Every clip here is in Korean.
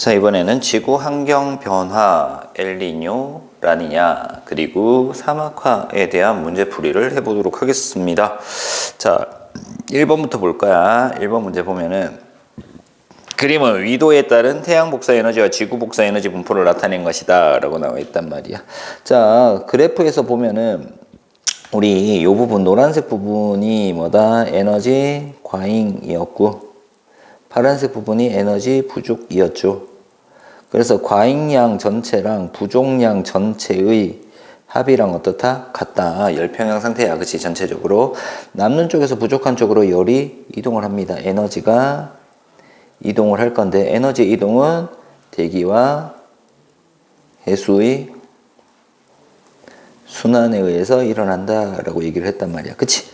자, 이번에는 지구 환경 변화, 엘니뇨, 라니냐, 그리고 사막화에 대한 문제 풀이를 해 보도록 하겠습니다. 자, 1번부터 볼 거야. 1번 문제 보면은 그림은 위도에 따른 태양 복사 에너지와 지구 복사 에너지 분포를 나타낸 것이다 라고 나와 있단 말이야. 자, 그래프에서 보면은 우리 이 부분 노란색 부분이 뭐다? 에너지 과잉이었고 파란색 부분이 에너지 부족이었죠. 그래서 과잉량 전체랑 부족량 전체의 합이랑 어떻다? 같다. 열평형 상태야. 그치? 전체적으로. 남는 쪽에서 부족한 쪽으로 열이 이동을 합니다. 에너지가 이동을 할 건데 에너지 이동은 대기와 해수의 순환에 의해서 일어난다라고 얘기를 했단 말이야. 그치?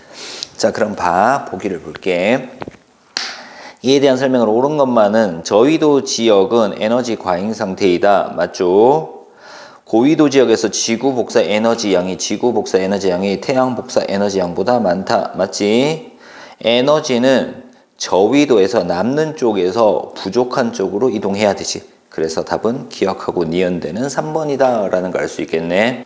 자, 그럼 봐. 보기를 볼게. 이에 대한 설명을 옳은 것만은 저위도 지역은 에너지 과잉 상태이다. 맞죠? 고위도 지역에서 지구 복사 에너지 양이 지구 복사 에너지 양이 태양 복사 에너지 양보다 많다. 맞지? 에너지는 저위도에서 남는 쪽에서 부족한 쪽으로 이동해야 되지. 그래서 답은 기억하고 니은되는 3번이다 라는 걸 알 수 있겠네.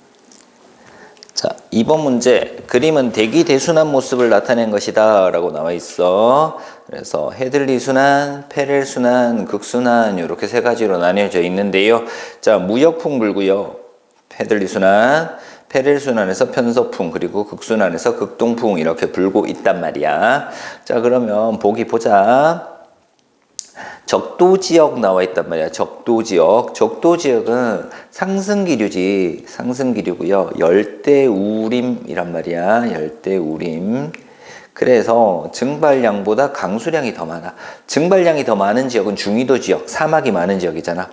자, 2번 문제. 그림은 대기 대순환 모습을 나타낸 것이다 라고 나와 있어. 그래서 헤들리 순환, 페렐 순환, 극순환 이렇게 세 가지로 나뉘어져 있는데요. 자, 무역풍 불고요. 헤들리 순환, 페렐 순환에서 편서풍 그리고 극순환에서 극동풍 이렇게 불고 있단 말이야. 자, 그러면 보기 보자. 적도 지역 나와 있단 말이야. 적도 지역. 적도 지역은 상승 기류지. 상승 기류고요. 열대 우림이란 말이야. 열대 우림. 그래서 증발량보다 강수량이 더 많아. 증발량이 더 많은 지역은 중위도 지역, 사막이 많은 지역이잖아.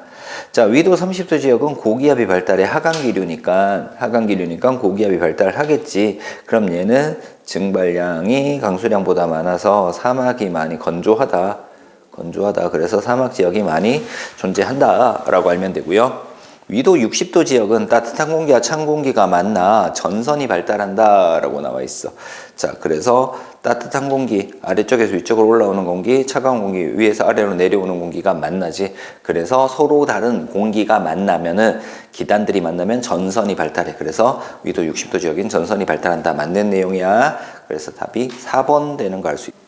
자, 위도 30도 지역은 고기압이 발달해 하강기류니까, 하강기류니까 고기압이 발달하겠지. 그럼 얘는 증발량이 강수량보다 많아서 사막이 많이 건조하다. 건조하다. 그래서 사막 지역이 많이 존재한다라고 알면 되고요. 위도 60도 지역은 따뜻한 공기와 찬 공기가 만나 전선이 발달한다라고 나와 있어. 자, 그래서 따뜻한 공기 아래쪽에서 위쪽으로 올라오는 공기, 차가운 공기 위에서 아래로 내려오는 공기가 만나지. 그래서 서로 다른 공기가 만나면은 기단들이 만나면 전선이 발달해. 그래서 위도 60도 지역인 전선이 발달한다. 맞는 내용이야. 그래서 답이 4번 되는 거 알 수 있다.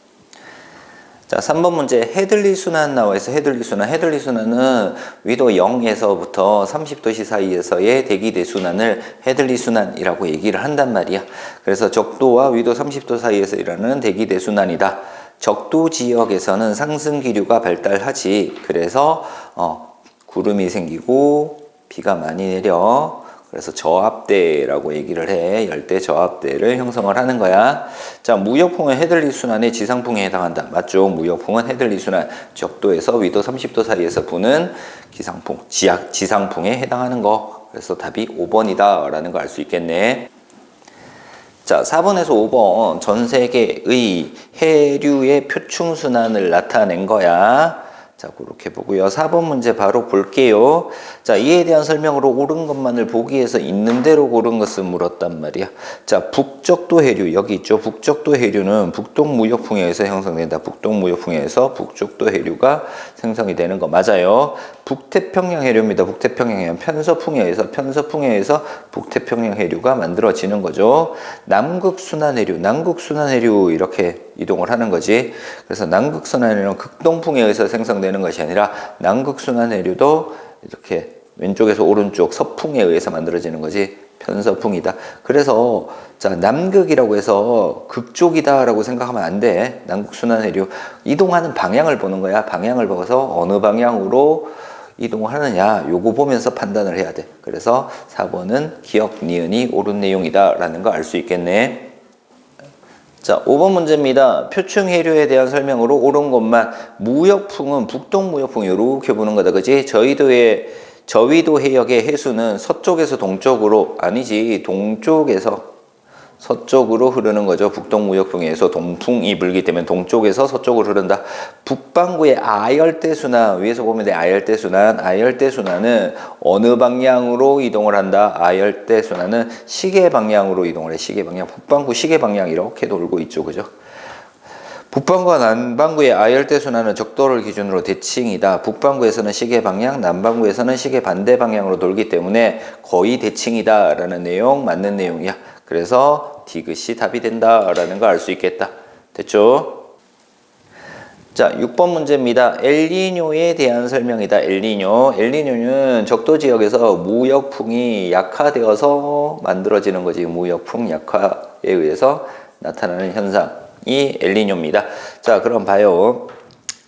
자, 3번 문제 헤들리 순환 나와 있어. 헤들리 순환. 헤들리 순환은 위도 0에서부터 30도씨 사이에서의 대기 대순환을 헤들리 순환이라고 얘기를 한단 말이야. 그래서 적도와 위도 30도 사이에서 일어나는 대기 대순환이다. 적도 지역에서는 상승 기류가 발달하지. 그래서 어, 구름이 생기고 비가 많이 내려. 그래서 저압대라고 얘기를 해. 열대 저압대를 형성을 하는 거야. 자, 무역풍은 헤들리 순환의 지상풍에 해당한다. 맞죠? 무역풍은 헤들리 순환. 적도에서 위도 30도 사이에서 부는 기상풍, 지하, 지상풍에 해당하는 거. 그래서 답이 5번이다. 라는 거 알 수 있겠네. 자, 4번에서 5번. 전 세계의 해류의 표충 순환을 나타낸 거야. 자, 그렇게 보고요. 4번 문제 바로 볼게요. 자, 이에 대한 설명으로 옳은 것만을 보기에서 있는 대로 고른 것을 물었단 말이야. 자, 북적도 해류 여기 있죠. 북적도 해류는 북동 무역풍에 의해서 형성된다. 북동 무역풍에 의해서 북적도 해류가 생성이 되는 거 맞아요. 북태평양 해류입니다. 북태평양 해류 편서풍에 의해서 북태평양 해류가 만들어지는 거죠. 남극순환 해류, 남극순환 해류 이렇게 이동을 하는 거지. 그래서 남극순환 해류는 극동풍에 의해서 생성되는 것이 아니라 남극순환 해류도 이렇게 왼쪽에서 오른쪽 서풍에 의해서 만들어지는 거지. 편서풍이다. 그래서 자 남극이라고 해서 극쪽이다라고 생각하면 안 돼. 남극순환 해류 이동하는 방향을 보는 거야. 방향을 보고서 어느 방향으로 이동을 하느냐 요거 보면서 판단을 해야 돼. 그래서 4번은 기억 니은이 옳은 내용이다라는 거 알 수 있겠네. 자, 5번 문제입니다. 표충 해류에 대한 설명으로 옳은 것만 무역풍은 북동 무역풍 이렇게 보는 거다. 그지? 저희도의 저위도 해역의 해수는 서쪽에서 동쪽으로 아니지 동쪽에서 서쪽으로 흐르는 거죠. 북동무역풍에서 동풍이 불기 때문에 동쪽에서 서쪽으로 흐른다. 북반구의 아열대 순환 위에서 보면 돼. 아열대 순환 아열대 순환은 어느 방향으로 이동을 한다. 아열대 순환은 시계 방향으로 이동을 해. 시계 방향. 북반구 시계 방향 이렇게 돌고 있죠. 그죠? 북반구와 남반구의 아열대 순환은 적도를 기준으로 대칭이다. 북반구에서는 시계 방향, 남반구에서는 시계 반대 방향으로 돌기 때문에 거의 대칭이다라는 내용 맞는 내용이야. 그래서 디귿이 답이 된다라는 걸 알 수 있겠다. 됐죠? 자, 6번 문제입니다. 엘니뇨에 대한 설명이다. 엘니뇨. 엘니뇨는 적도 지역에서 무역풍이 약화되어서 만들어지는 거지. 무역풍 약화에 의해서 나타나는 현상이 엘니뇨입니다. 자, 그럼 봐요.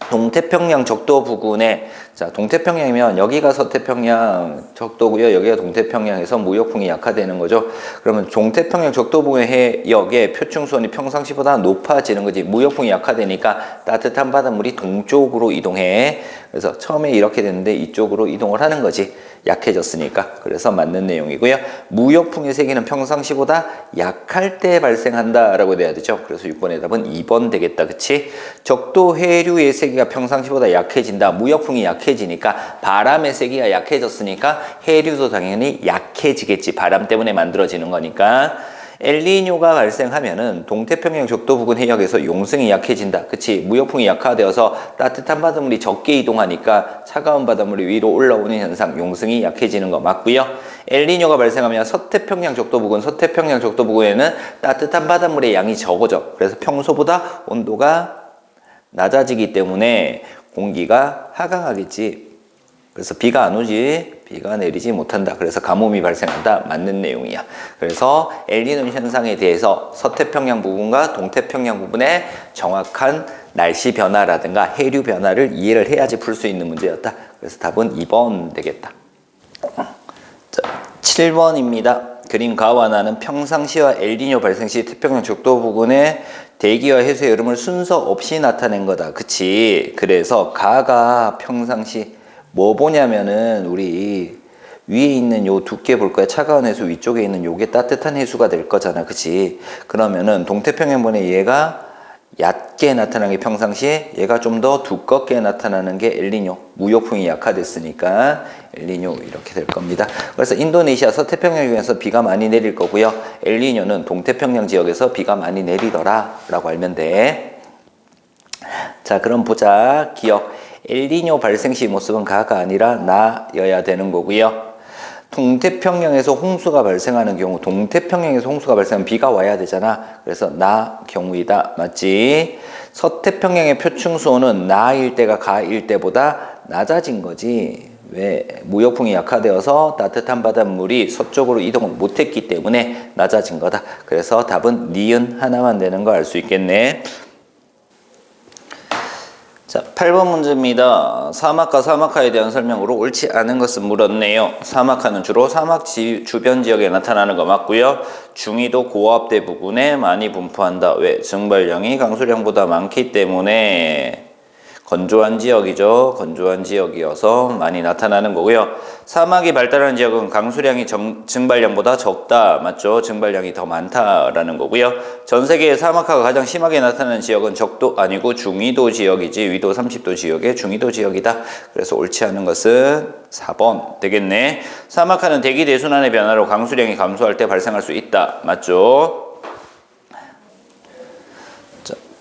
동태평양 적도 부근에 자 동태평양이면 여기가 서태평양 적도고요 여기가 동태평양에서 무역풍이 약화되는 거죠. 그러면 동태평양 적도 부근 해역의 표층수온이 평상시보다 높아지는 거지. 무역풍이 약화되니까 따뜻한 바닷물이 동쪽으로 이동해. 그래서 처음에 이렇게 됐는데 이쪽으로 이동을 하는 거지. 약해졌으니까. 그래서 맞는 내용이고요. 무역풍의 세기는 평상시보다 약할 때 발생한다라고 돼야 되죠. 그래서 6번의 답은 2번 되겠다. 그치? 적도 해류의 세기가 평상시보다 약해진다. 무역풍이 약해 지니까 바람의 세기가 약해졌으니까 해류도 당연히 약해지겠지 바람 때문에 만들어지는 거니까 엘니뇨가 발생하면은 동태평양 적도 부근 해역에서 용승이 약해진다. 그치? 무역풍이 약화되어서 따뜻한 바닷물이 적게 이동하니까 차가운 바닷물이 위로 올라오는 현상, 용승이 약해지는 거 맞고요. 엘니뇨가 발생하면 서태평양 적도 부근, 서태평양 적도 부근에는 따뜻한 바닷물의 양이 적어져. 그래서 평소보다 온도가 낮아지기 때문에 공기가 하강하겠지. 그래서 비가 안 오지, 비가 내리지 못한다. 그래서 가뭄이 발생한다. 맞는 내용이야. 그래서 엘니노 현상에 대해서 서태평양 부분과 동태평양 부분의 정확한 날씨 변화라든가 해류 변화를 이해를 해야지 풀 수 있는 문제였다. 그래서 답은 2번 되겠다. 자, 7번입니다. 그림 가와 나는 평상시와 엘니뇨 발생 시 태평양 적도 부근의 대기와 해수의 흐름을 순서 없이 나타낸 거다. 그치? 그래서 가가 평상시 뭐 보냐면은 우리 위에 있는 요 두께 볼 거야. 차가운 해수 위쪽에 있는 요게 따뜻한 해수가 될 거잖아. 그치? 그러면은 동태평양번에 얘가 얕게 나타나는 게 평상시에 얘가 좀 더 두껍게 나타나는 게 엘니뇨. 무역풍이 약화됐으니까 엘니뇨 이렇게 될 겁니다. 그래서 인도네시아 서태평양 중에서 비가 많이 내릴 거고요. 엘니뇨는 동태평양 지역에서 비가 많이 내리더라 라고 알면 돼. 자, 그럼 보자. 기억. 엘니뇨 발생 시 모습은 가가 아니라 나여야 되는 거고요. 동태평양에서 홍수가 발생하는 경우 동태평양에서 홍수가 발생하면 비가 와야 되잖아. 그래서 나 경우이다. 맞지? 서태평양의 표층수온은 나일 때가 가일 때보다 낮아진 거지. 왜? 무역풍이 약화되어서 따뜻한 바닷물이 서쪽으로 이동을 못했기 때문에 낮아진 거다. 그래서 답은 니은 하나만 되는 거 알 수 있겠네. 자, 8번 문제입니다. 사막과 사막화에 대한 설명으로 옳지 않은 것은 물었네요. 사막화는 주로 사막 지, 주변 지역에 나타나는 거 맞고요. 중위도 고압대 부근에 많이 분포한다. 왜? 증발량이 강수량보다 많기 때문에 건조한 지역이죠. 건조한 지역이어서 많이 나타나는 거고요. 사막이 발달한 지역은 강수량이 정, 증발량보다 적다. 맞죠? 증발량이 더 많다라는 거고요. 전 세계의 사막화가 가장 심하게 나타나는 지역은 적도 아니고 중위도 지역이지. 위도 30도 지역의 중위도 지역이다. 그래서 옳지 않은 것은 4번 되겠네. 사막화는 대기 대순환의 변화로 강수량이 감소할 때 발생할 수 있다. 맞죠?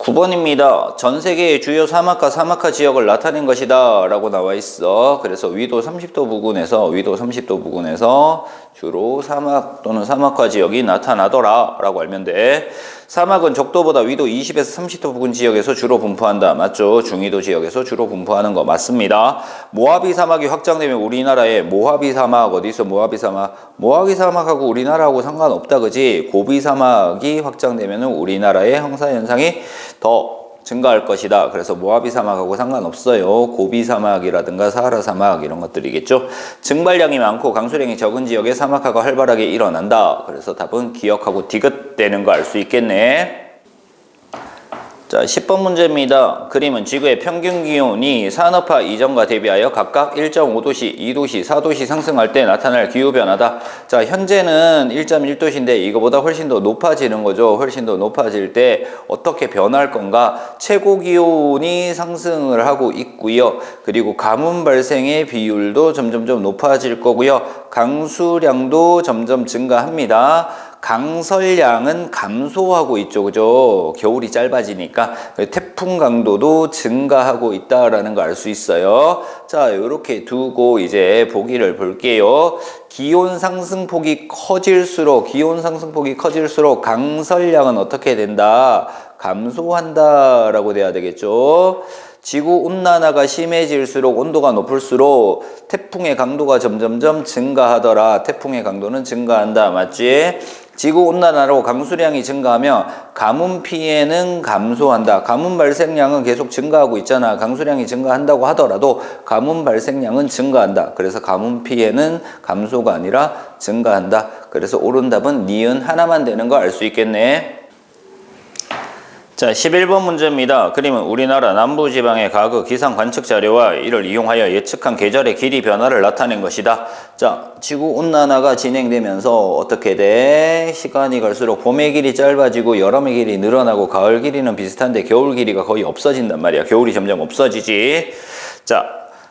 9번입니다. 전 세계의 주요 사막과 사막화 지역을 나타낸 것이다 라고 나와 있어. 그래서 위도 30도 부근에서 위도 30도 부근에서 주로 사막 또는 사막화 지역이 나타나더라 라고 알면 돼. 사막은 적도보다 위도 20에서 30도 부근 지역에서 주로 분포한다. 맞죠? 중위도 지역에서 주로 분포하는 거 맞습니다. 모하비 사막이 확장되면 우리나라에 모하비 사막 어디 있어? 모하비 사막. 모하비 사막하고 우리나라하고 상관없다 그지? 고비 사막이 확장되면 우리나라의 형사 현상이 더 증가할 것이다. 그래서 모하비 사막하고 상관없어요. 고비 사막이라든가 사하라 사막 이런 것들이겠죠. 증발량이 많고 강수량이 적은 지역에 사막화가 활발하게 일어난다. 그래서 답은 기억하고 디귿되는 거 알 수 있겠네. 자, 10번 문제입니다. 그림은 지구의 평균 기온이 산업화 이전과 대비하여 각각 1.5도씨, 2도씨, 4도씨 상승할 때 나타날 기후 변화다. 자, 현재는 1.1도씨인데 이거보다 훨씬 더 높아지는 거죠. 훨씬 더 높아질 때 어떻게 변할 건가? 최고 기온이 상승을 하고 있고요. 그리고 가뭄 발생의 비율도 점점점 높아질 거고요. 강수량도 점점 증가합니다. 강설량은 감소하고 있죠. 그죠? 겨울이 짧아지니까 태풍 강도도 증가하고 있다라는 걸 알 수 있어요. 자, 이렇게 두고 이제 보기를 볼게요. 기온 상승폭이 커질수록 기온 상승폭이 커질수록 강설량은 어떻게 된다? 감소한다라고 돼야 되겠죠. 지구 온난화가 심해질수록 온도가 높을수록 태풍의 강도가 점점점 증가하더라. 태풍의 강도는 증가한다. 맞지? 지구 온난화로 강수량이 증가하면 가뭄 피해는 감소한다. 가뭄 발생량은 계속 증가하고 있잖아. 강수량이 증가한다고 하더라도 가뭄 발생량은 증가한다. 그래서 가뭄 피해는 감소가 아니라 증가한다. 그래서 옳은 답은 니은 하나만 되는 거 알 수 있겠네. 자, 11번 문제입니다. 그림은 우리나라 남부지방의 가그 기상 관측 자료와 이를 이용하여 예측한 계절의 길이 변화를 나타낸 것이다. 자, 지구 온난화가 진행되면서 어떻게 돼? 시간이 갈수록 봄의 길이 짧아지고 여름의 길이 늘어나고 가을 길이는 비슷한데 겨울 길이가 거의 없어진단 말이야. 겨울이 점점 없어지지. 자,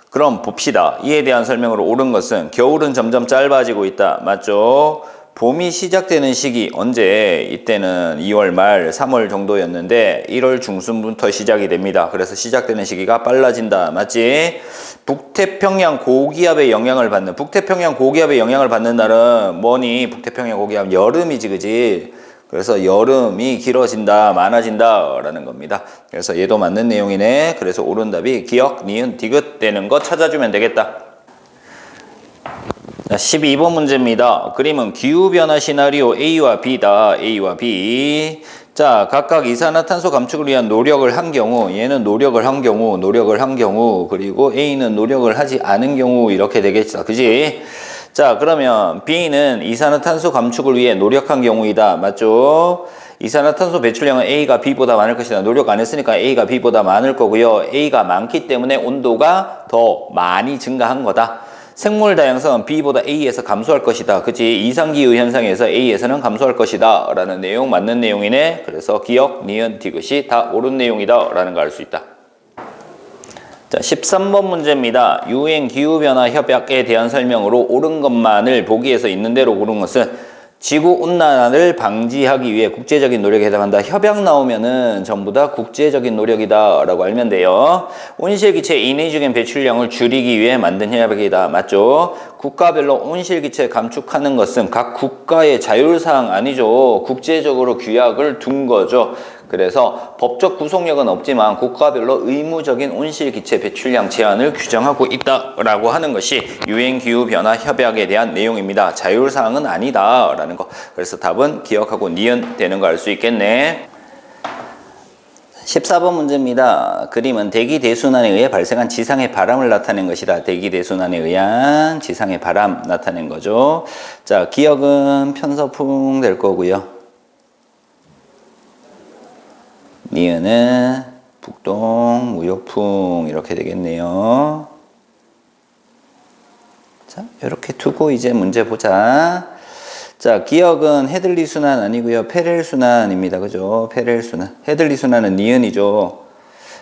그럼 봅시다. 이에 대한 설명으로 옳은 것은 겨울은 점점 짧아지고 있다. 맞죠? 봄이 시작되는 시기 언제 이때는 2월 말 3월 정도였는데 1월 중순부터 시작이 됩니다. 그래서 시작되는 시기가 빨라진다. 맞지? 북태평양 고기압의 영향을 받는 북태평양 고기압의 영향을 받는 날은 뭐니? 북태평양 고기압 여름이지 그지? 그래서 여름이 길어진다, 많아진다 라는 겁니다. 그래서 얘도 맞는 내용이네. 그래서 옳은 답이 기억, 니은, 디귿 되는 거 찾아주면 되겠다. 자, 12번 문제입니다. 그림은 기후변화 시나리오 A와 B다. A와 B. 자, 각각 이산화탄소 감축을 위한 노력을 한 경우, 얘는 노력을 한 경우, 노력을 한 경우, 그리고 A는 노력을 하지 않은 경우, 이렇게 되겠죠. 그지? 자, 그러면 B는 이산화탄소 감축을 위해 노력한 경우이다. 맞죠? 이산화탄소 배출량은 A가 B보다 많을 것이다. 노력 안 했으니까 A가 B보다 많을 거고요. A가 많기 때문에 온도가 더 많이 증가한 거다. 생물 다양성은 B보다 A에서 감소할 것이다. 그치? 이상기후 현상에서 A에서는 감소할 것이다. 라는 내용 맞는 내용이네. 그래서 기억, 니은, 디귿이 다 옳은 내용이다. 라는 걸 알 수 있다. 자, 13번 문제입니다. 유엔 기후변화 협약에 대한 설명으로 옳은 것만을 보기에서 있는 대로 고른 것은 지구 온난화를 방지하기 위해 국제적인 노력에 해당한다. 협약 나오면은 전부 다 국제적인 노력이다라고 알면 돼요. 온실기체 인위적인 배출량을 줄이기 위해 만든 협약이다. 맞죠? 국가별로 온실기체 감축하는 것은 각 국가의 자율사항 아니죠. 국제적으로 규약을 둔 거죠. 그래서 법적 구속력은 없지만 국가별로 의무적인 온실기체 배출량 제한을 규정하고 있다라고 하는 것이 유엔 기후 변화 협약에 대한 내용입니다. 자율 사항은 아니다라는 거. 그래서 답은 기억하고 니은 되는 거 알 수 있겠네. 14번 문제입니다. 그림은 대기 대순환에 의해 발생한 지상의 바람을 나타낸 것이다. 대기 대순환에 의한 지상의 바람 나타낸 거죠. 자, 기억은 편서풍 될 거고요. 니은은 북동 무역풍 이렇게 되겠네요. 자, 이렇게 두고 이제 문제 보자. 자, 기억은 헤들리 순환 아니고요. 페렐 순환입니다. 그죠? 페렐 순환. 헤들리 순환은 니은이죠.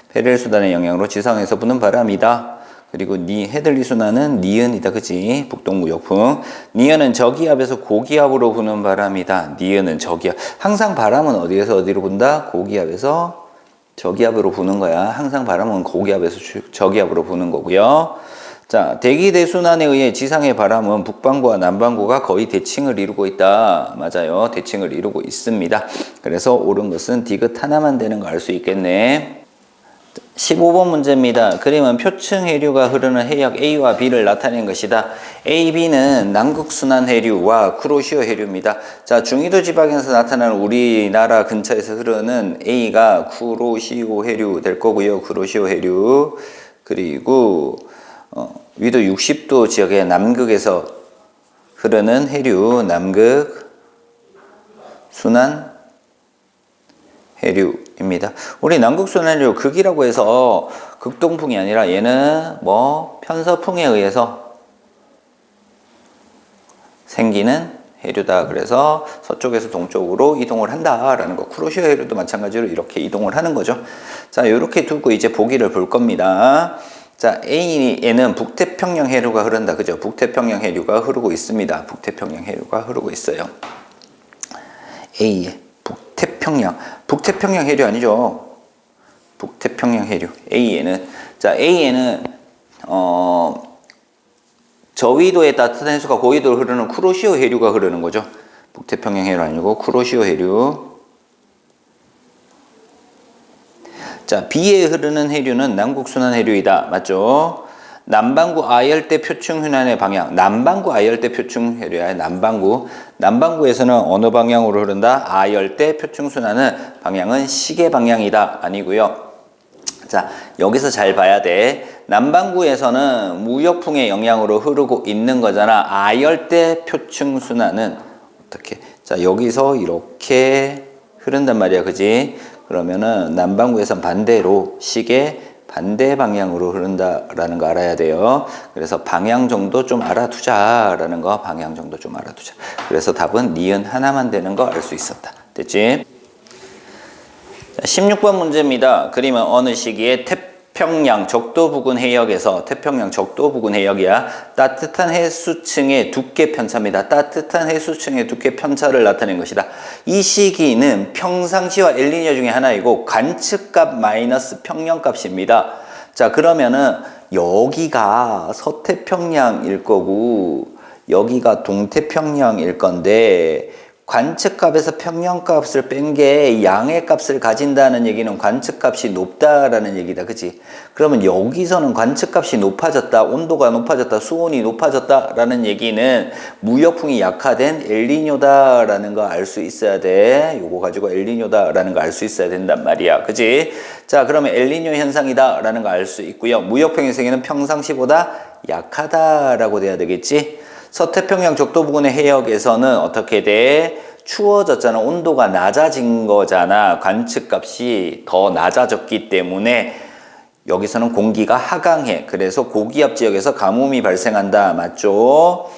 페렐 순환의 영향으로 지상에서 부는 바람이다. 그리고 니 헤들리 순환은 니은이다. 그지? 북동무역풍. 니은은 저기압에서 고기압으로 부는 바람이다. 니은은 저기압. 항상 바람은 어디에서 어디로 분다? 고기압에서 저기압으로 부는 거야. 항상 바람은 고기압에서 주- 저기압으로 부는 거고요. 자, 대기 대순환에 의해 지상의 바람은 북반구와 남반구가 거의 대칭을 이루고 있다. 맞아요. 대칭을 이루고 있습니다. 그래서 옳은 것은 디귿 하나만 되는 거 알 수 있겠네. 15번 문제입니다. 그림은 표층 해류가 흐르는 해역 A와 B를 나타낸 것이다. A, B는 남극순환 해류와 크로시오 해류입니다. 자, 중위도 지방에서 나타나는 우리나라 근처에서 흐르는 A가 크로시오 해류 될 거고요. 크로시오 해류. 그리고 어, 위도 60도 지역의 남극에서 흐르는 해류, 남극 순환 해류입니다. 우리 남극순환류 극이라고 해서 극동풍이 아니라 얘는 뭐 편서풍에 의해서 생기는 해류다. 그래서 서쪽에서 동쪽으로 이동을 한다라는 거. 쿠로시오 해류도 마찬가지로 이렇게 이동을 하는 거죠. 자, 이렇게 두고 이제 보기를 볼 겁니다. 자, A에는 북태평양 해류가 흐른다. 그죠? 북태평양 해류가 흐르고 있습니다. 북태평양 해류가 흐르고 있어요. A에 북태평양 북태평양 해류 아니죠? 북태평양 해류 A에는 자 A에는 어 저위도의 따뜻한 해수가 고위도로 흐르는 쿠로시오 해류가 흐르는 거죠. 북태평양 해류 아니고 쿠로시오 해류. 자 B에 흐르는 해류는 남국순환 해류이다. 맞죠? 남반구 아열대 표층 순환의 방향. 남반구 아열대 표층 해류야. 남반구. 남반구에서는 어느 방향으로 흐른다? 아열대 표층 순환은 방향은 시계 방향이다. 아니고요. 자, 여기서 잘 봐야 돼. 남반구에서는 무역풍의 영향으로 흐르고 있는 거잖아. 아열대 표층 순환은 어떻게? 자, 여기서 이렇게 흐른단 말이야. 그지? 그러면은 남반구에선 반대로 시계 반대 방향으로 흐른다라는 거 알아야 돼요. 그래서 방향 정도 좀 알아두자라는 거 방향 정도 좀 알아두자. 그래서 답은 니은 하나만 되는 거 알 수 있었다. 됐지? 자, 16번 문제입니다. 그림은 어느 시기에 태평양 적도 부근 해역에서 태평양 적도 부근 해역이야. 따뜻한 해수층의 두께 편차입니다. 따뜻한 해수층의 두께 편차를 나타낸 것이다. 이 시기는 평상시와 엘니뇨 중에 하나이고 관측값 마이너스 평년값입니다. 자 그러면은 여기가 서태평양일 거고 여기가 동태평양일 건데 관측값에서 평년값을 뺀 게 양의 값을 가진다는 얘기는 관측값이 높다라는 얘기다. 그치? 그러면 여기서는 관측값이 높아졌다. 온도가 높아졌다. 수온이 높아졌다라는 얘기는 무역풍이 약화된 엘니뇨다라는 거 알 수 있어야 돼. 요거 가지고 엘니뇨다라는 거 알 수 있어야 된단 말이야. 그치? 자, 그러면 엘니뇨 현상이다라는 거 알 수 있고요. 무역풍의 생에는 평상시보다 약하다라고 돼야 되겠지? 서태평양 적도 부근의 해역에서는 어떻게 돼? 추워졌잖아. 온도가 낮아진 거잖아. 관측값이 더 낮아졌기 때문에 여기서는 공기가 하강해. 그래서 고기압 지역에서 가뭄이 발생한다. 맞죠?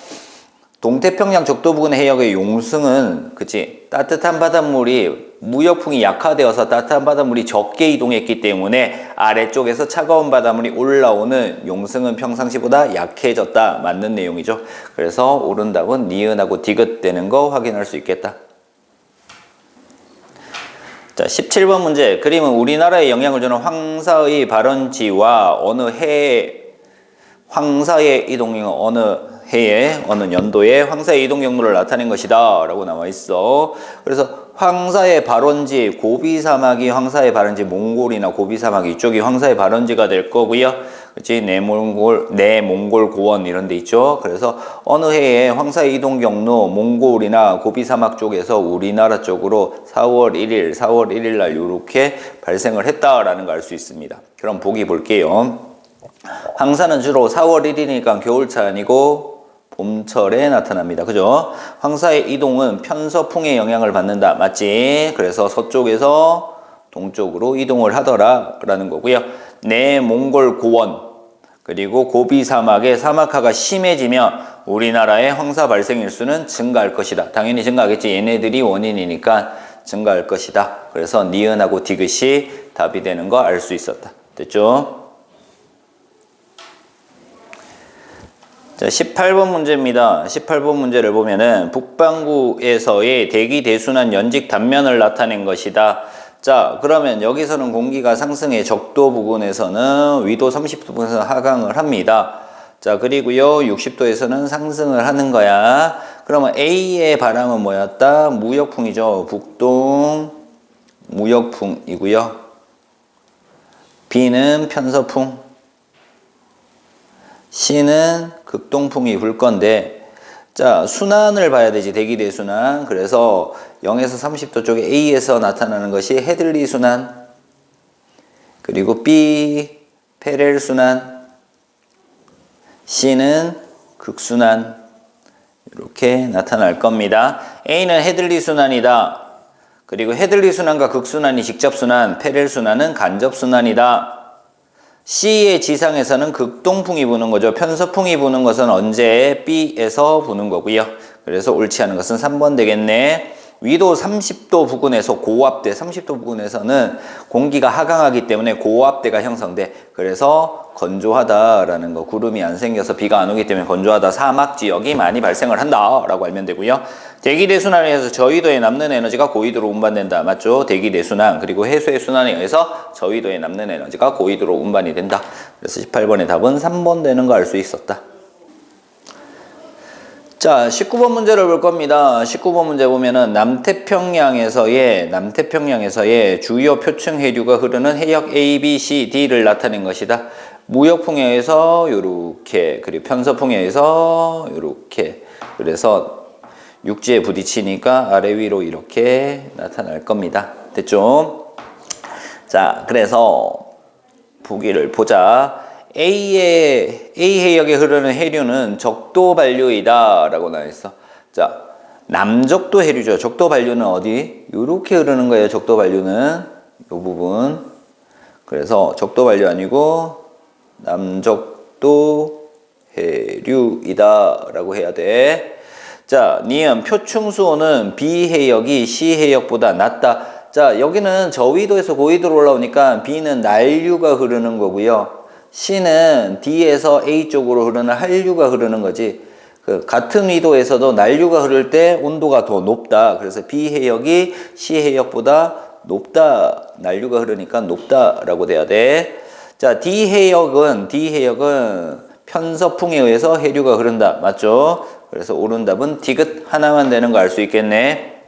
동태평양 적도 부근 해역의 용승은 그치 따뜻한 바닷물이 무역풍이 약화되어서 따뜻한 바닷물이 적게 이동했기 때문에 아래쪽에서 차가운 바닷물이 올라오는 용승은 평상시보다 약해졌다. 맞는 내용이죠. 그래서 옳은 답은 니은하고 디귿되는 거 확인할 수 있겠다. 자 17번 문제. 그림은 우리나라에 영향을 주는 황사의 발원지와 어느 해 황사의 이동이 어느 해에 어느 연도에 황사의 이동 경로를 나타낸 것이다 라고 나와 있어. 그래서 황사의 발원지 고비 사막이 황사의 발원지 몽골이나 고비 사막 이쪽이 황사의 발원지가 될 거고요. 그치? 내몽골 내몽골 고원 이런 데 있죠. 그래서 어느 해에 황사의 이동 경로 몽골이나 고비 사막 쪽에서 우리나라 쪽으로 4월 1일 4월 1일 날 이렇게 발생을 했다라는 걸 알 수 있습니다. 그럼 보기 볼게요. 황사는 주로 4월 1일이니까 겨울차 아니고 봄철에 나타납니다. 그죠? 황사의 이동은 편서풍의 영향을 받는다. 맞지? 그래서 서쪽에서 동쪽으로 이동을 하더라라는 거고요. 내 몽골 고원 그리고 고비 사막의 사막화가 심해지면 우리나라의 황사 발생 일수는 증가할 것이다. 당연히 증가하겠지. 얘네들이 원인이니까 증가할 것이다. 그래서 니은하고 디귿이 답이 되는 거 알 수 있었다. 됐죠? 자, 18번 문제입니다. 18번 문제를 보면은 북반구에서의 대기 대순환 연직 단면을 나타낸 것이다. 자, 그러면 여기서는 공기가 상승해 적도 부근에서는 위도 30도 부근에서 하강을 합니다. 자, 그리고요, 60도에서는 상승을 하는 거야. 그러면 A의 바람은 뭐였다? 무역풍이죠. 북동 무역풍이고요. B는 편서풍. C는 극동풍이 불 건데 자 순환을 봐야 되지 대기대 순환. 그래서 0에서 30도 쪽에 A에서 나타나는 것이 헤들리 순환. 그리고 B 페렐 순환. C는 극순환. 이렇게 나타날 겁니다. A는 헤들리 순환이다. 그리고 헤들리 순환과 극순환이 직접 순환 페렐 순환은 간접 순환이다 C의 지상에서는 극동풍이 부는 거죠. 편서풍이 부는 것은 언제? B에서 부는 거고요. 그래서 옳지 않은 것은 3번 되겠네. 위도 30도 부근에서 고압대, 30도 부근에서는 공기가 하강하기 때문에 고압대가 형성돼. 그래서 건조하다라는 거. 구름이 안 생겨서 비가 안 오기 때문에 건조하다. 사막 지역이 많이 발생을 한다라고 알면 되고요. 대기 대 순환에 의해서 저위도에 남는 에너지가 고위도로 운반된다. 맞죠? 대기 대 순환 그리고 해수의 순환에 의해서 저위도에 남는 에너지가 고위도로 운반이 된다. 그래서 18번의 답은 3번 되는 거 알 수 있었다. 자, 19번 문제를 볼 겁니다. 19번 문제 보면은 남태평양에서의 남태평양에서의 주요 표층 해류가 흐르는 해역 A, B, C, D를 나타낸 것이다. 무역풍에 의해서 요렇게 그리고 편서풍에 의해서 요렇게 그래서 육지에 부딪히니까 아래 위로 이렇게 나타날 겁니다. 됐죠? 자, 그래서 보기를 보자. A의 A 해역에 흐르는 해류는 적도 반류이다라고 나와 있어. 자, 남적도 해류죠. 적도 반류는 어디? 이렇게 흐르는 거예요. 적도 반류는 이 부분. 그래서 적도 반류 아니고 남적도 해류이다라고 해야 돼. 자, 니은 표충수온은 B 해역이 C 해역보다 낮다. 자, 여기는 저위도에서 고위도로 올라오니까 B는 난류가 흐르는 거고요. C는 D에서 A 쪽으로 흐르는 한류가 흐르는 거지. 그 같은 위도에서도 난류가 흐를 때 온도가 더 높다. 그래서 B 해역이 C 해역보다 높다. 난류가 흐르니까 높다라고 돼야 돼. 자, D 해역은 D 해역은 편서풍에 의해서 해류가 흐른다. 맞죠? 그래서 옳은 답은 디귿 하나만 되는 거 알 수 있겠네.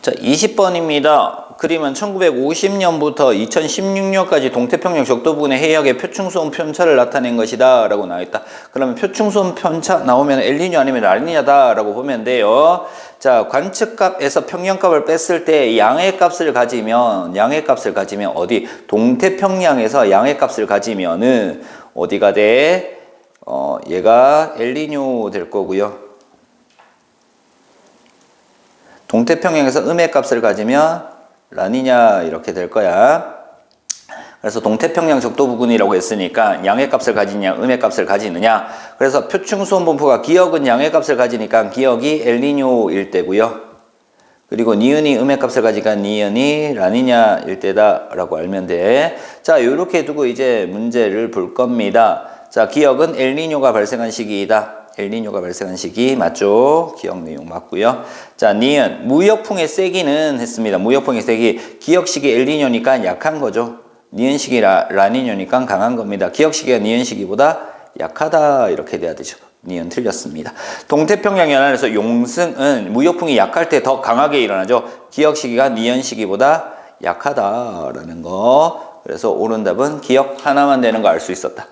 자, 20번입니다. 그림은 1950년부터 2016년까지 동태평양 적도 부근의 해역의 표충수온 편차를 나타낸 것이다 라고 나와있다. 그러면 표충수온 편차 나오면 엘니뇨 아니면 라니냐다 라고 보면 돼요. 자, 관측값에서 평년값을 뺐을 때 양의 값을 가지면 양의 값을 가지면 어디 동태평양에서 양의 값을 가지면은 어디가 돼? 어, 얘가 엘니뇨 될 거고요. 동태평양에서 음의 값을 가지면 라니냐 이렇게 될 거야. 그래서 동태평양 적도 부근이라고 했으니까 양의 값을 가지냐 음의 값을 가지느냐. 그래서 표충수온 분포가 기역은 양의 값을 가지니까 기역이 엘니뇨일 때고요. 그리고 니은이 음의 값을 가지니까 니은이 라니냐 일 때다라고 알면 돼. 자, 이렇게 두고 이제 문제를 볼 겁니다. 자, 기역은 엘니뇨가 발생한 시기이다. 엘니뇨가 발생한 시기 맞죠? 기억 내용 맞고요. 자, 니은 무역풍의 세기는 했습니다. 무역풍의 세기 기억 시기 엘니뇨니까 약한 거죠. 니은 시기 라, 라니뇨니까 강한 겁니다. 기억 시기가 니은 시기보다 약하다 이렇게 돼야 되죠. 니은 틀렸습니다. 동태평양 연안에서 용승은 무역풍이 약할 때 더 강하게 일어나죠. 기억 시기가 니은 시기보다 약하다라는 거. 그래서 옳은 답은 기억 하나만 되는 거 알 수 있었다.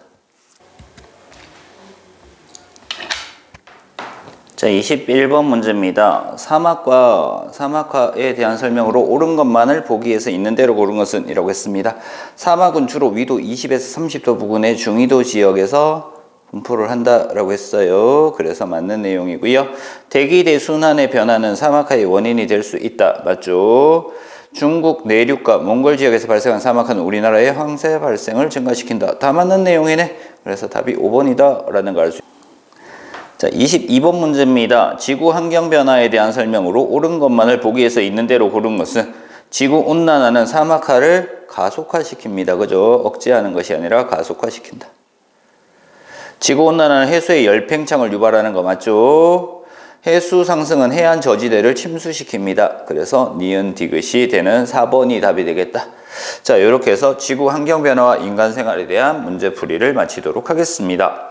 자, 21번 문제입니다. 사막과 사막화에 대한 설명으로 옳은 것만을 보기에서 있는 대로 고른 것은 이라고 했습니다. 사막은 주로 위도 20에서 30도 부근의 중위도 지역에서 분포를 한다라고 했어요. 그래서 맞는 내용이고요. 대기 대순환의 변화는 사막화의 원인이 될 수 있다. 맞죠? 중국 내륙과 몽골 지역에서 발생한 사막화는 우리나라의 황새 발생을 증가시킨다. 다 맞는 내용이네. 그래서 답이 5번이다. 라는 걸알수 있다. 자, 22번 문제입니다. 지구 환경 변화에 대한 설명으로 옳은 것만을 보기에서 있는 대로 고른 것은 지구 온난화는 사막화를 가속화시킵니다. 그죠? 억제하는 것이 아니라 가속화시킨다. 지구 온난화는 해수의 열팽창을 유발하는 거 맞죠? 해수 상승은 해안 저지대를 침수시킵니다. 그래서 니은 디귿이 되는 4번이 답이 되겠다. 자, 이렇게 해서 지구 환경 변화와 인간 생활에 대한 문제 풀이를 마치도록 하겠습니다.